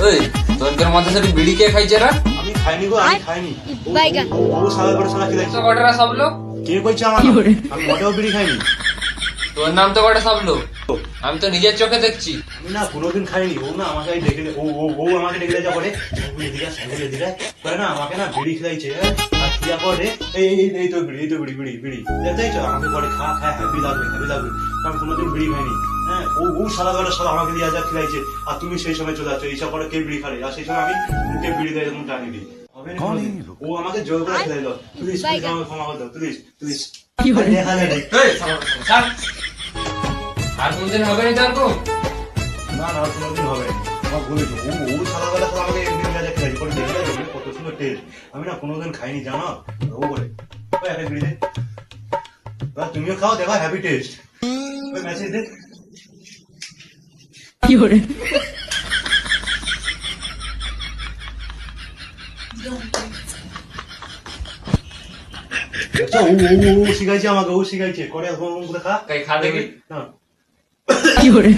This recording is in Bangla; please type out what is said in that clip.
ওই তোর মধ্যে সেটি বিড়ি কে খাইছে না? আমি খাইনি গো আমি খাইনি। ও- বাইগান। ও- সাদা করে সাদা খেলাইছে তো কটারা সব লোক? কে কইছে আমার? আমি মোটেও বিড়ি খাইনি। তোর নাম তো কটা সব লোক? আমি তো নিজের চোখে দেখছি। আমি না কোনোদিন খাইনি ও না আমাকে ডেকে ও ও ও আমাকে ডেকে যা করে ও এদিকে স্যান্ডেল এদিকে করে না আমাকে না বিড়ি খেলাইছে হ্যাঁ? আর খিয়া এই এই তো বিড়ি এই তো বিড়ি বিড়ি বিড়ি। দেখতেই তো আমাকে পরে খা খা হ্যাপি লাগবে হ্যাপি লাগবে। আমি কোনোদিন বিড়ি খাইনি। হ্যাঁ ও ও সাদা করে সাদা আমাকে দিয়ে যা খেলাইছে। আর তুমি সেই সময় চলে যাচ্ছ এইসব করে কে বিড়ি খালে আর সেই সময় আমি কে বিড়ি দেয় এরকম টানি দিই। হবে না ও আমাকে জোর করে খেলাইলো। প্লিজ প্লিজ আমাকে ক্ষমা করে দাও প্লিজ প্লিজ দেখা যায় রে। এই, ছাড়, ছাড়। আর কোনদিন হবে না না না আর কোনোদিন হবে আমার ভুল। ও ও সকালবেলা তো আমাকে আমি না কোনোদিন খাইনি জানো? ও করে একটা বিড়ি দে। তুমিও খাও দেখো হ্যাপি টেস্ট ওই মেসেজ দে। আচ্ছা, ও ও ও শিখাইছে আমাকে ও শিখাইছে। করে করে খা তাই খা দেখি। না। না আমাকে